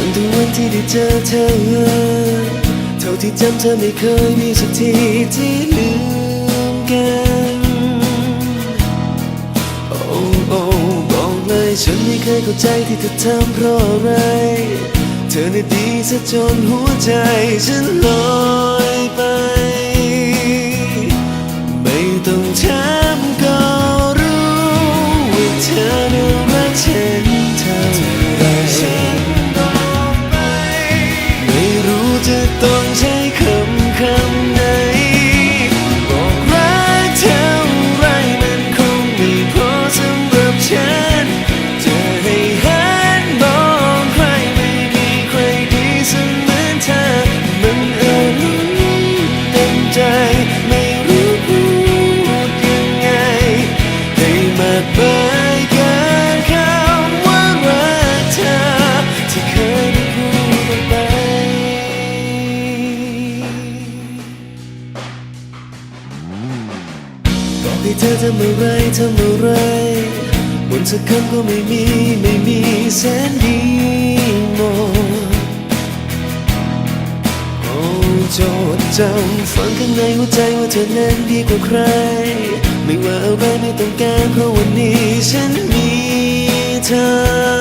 ั้งแต่วันที่ได้เจอเธอ เท่าที่จำเธอไม่เคยมีสักทีที่ลืมกัน โอ้โอ้บอกเลยฉันไม่เคยเข้าใจที่เธอทำเพราะอะไร เธอน่ะดีซะจนหัวใจฉันลอย ให้เธอทำอะไรทำอะไรบนสักคำก็ไม่มีไม่มีแสนดีหมดโอ้โจดจำฝังข้างในหัวใจว่าเธอนั้นดีกว่าใคร ไม่ว่าอะไรไม่ต้องการเพราะวันนี้ฉันมีเธอ